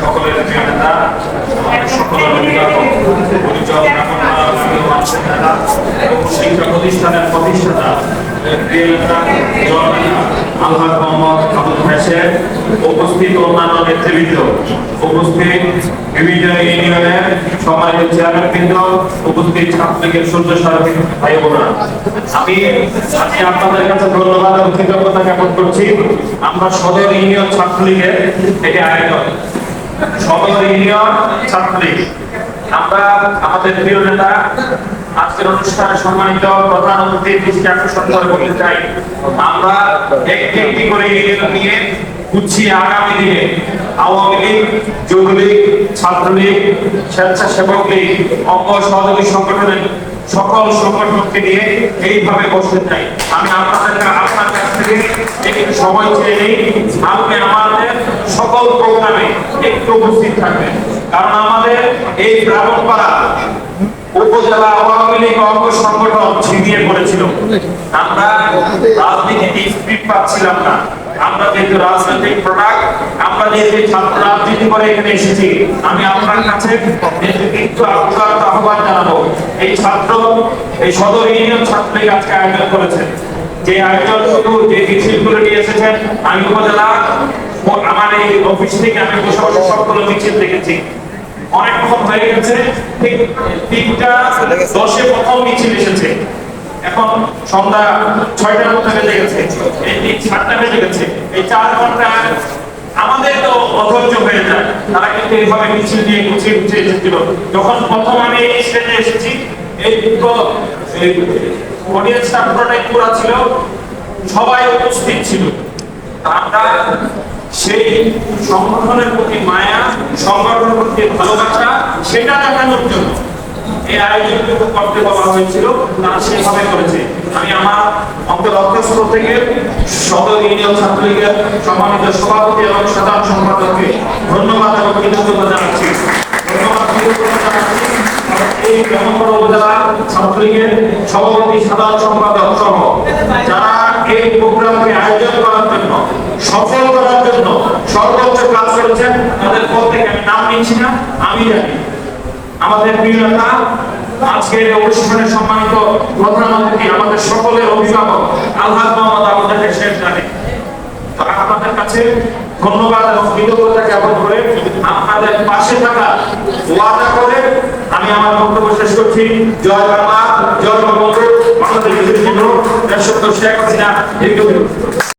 সকলের প্রিয় নেতা সকলের অভিভাবক নেতা এবং শিক্ষা প্রতিষ্ঠানের প্রতিষ্ঠাতা আলহাজ মোহাম্মদ আবুল হোসেন উপস্থিত অন্যান্য নেতৃবৃন্দ, উপস্থিত বিভিন্ন ইউনিয়নের সম্মানিত চেয়ারম্যান বৃন্দ উপস্থিত ছাত্রলীগের সূর্য সারথী ভাই বোনা আমি আজকে আপনাদের কাছে ধন্যবাদ এবং কৃতজ্ঞতা জ্ঞাপন করছি। আমরা সদর ইউনিয়ন ছাত্রলীগের এটি আয়োজন। সদর ইউনিয়ন ছাত্রলীগ। আমরা আমাদের প্রিয় নেতা আজকের অনুষ্ঠানে সম্মানিত প্রধান অতিথির দৃষ্টি আকর্ষণ করে বলতে চাই, আমরা একটি একটি করে নিয়ে গুছিয়ে আগামী দিনে। আওয়ামী লীগ ছাত্রলীগ, স্বেচ্ছাসেবক লীগ, অঙ্গ সহযোগী সংগঠনের সকল সংগঠনকে নিয়ে এইভাবে বসতে চাই। আমি আপনাদের আপনার কাছ থেকে একটু সময় চেয়ে আপনি আমাদের সকল প্রোগ্রামে একটু উপস্থিত থাকবেন। কারণ আমাদের এই ব্রাহ্মণপাড়া উপজেলা আওয়ামী লীগ অঙ্গ সংগঠন ছিনিয়ে পড়েছিল। আমরা রাজনীতিতে স্পিড পাচ্ছিলাম না। আমরা যেহেতু রাজনৈতিক প্রোডাক্ট আমরা যেহেতু ছাত্র রাজনীতি করে এখানে এসেছি, আমি আপনার কাছে একটু আহ্বান আহ্বান জানাব। এই ছাত্র, এই সদর ইউনিয়ন ছাত্রলীগ আজকে আয়োজন করেছেন যে আয়োজন শুধু যে মিছিলগুলো নিয়ে এসেছেন, আমি উপজেলা, আমার এই অফিস থেকে আমি সবগুলো মিছিল দেখেছি। অনেকক্ষণ হয়ে গেছে, ঠিক তিনটা দশে প্রথম মিছিল এসেছে। এখন সন্ধ্যা ছয়টার বেজে গেছে। এই সাতটা বেজে গেছে। এই চার ঘণ্টা আমাদের তো অধৈর্য হয়ে যায়। তারা কিন্তু এইভাবে মিছিল গুছিয়ে গুছিয়ে এসেছিল। যখন প্রথম আমি এই স্টেজে এসেছি, এই অডিয়েন্সটা পুরোটাই পুরা ছিল, সবাই উপস্থিত ছিল। আমরা সেই সংগঠনের প্রতি মায়া সংগঠনের প্রতি ভালোবাসা সেটা দেখানোর জন্য। এই আয়োজনটুকু করতে বলা হয়েছিল, তারা সেভাবে করেছে। আমি আমার থেকে ইউনিয়ন ছাত্রলীগের সম্মানিত সভাপতি এবং সাধারণ সম্পাদককে ধন্যবাদ এবং কৃতজ্ঞতা জানাচ্ছি। সভাপতি, সাধারণ সম্পাদক সহ যারা এই প্রোগ্রামকে আয়োজন করার জন্য, সফল করার জন্য সর্বোচ্চ কাজ করেছেন তাদের পর থেকে নাম নিচ্ছি না? আমি জানি। আমাদের প্রিয় আজকের অনুষ্ঠানে সম্মানিত প্রধান অতিথি আমাদের সকলের অভিভাবক, আলহাজ মোহাম্মদ আমাদের শেষ জানে আপনাদের কাছে ধন্যবাদ এবং কৃতজ্ঞতা জ্ঞাপন করে আপনাদের পাশে থাকা ওয়াদা করে আমি আমার বক্তব্য শেষ করছি। জয় বাংলা, জয় বঙ্গবন্ধু, বাংলাদেশ শেখ হাসিনা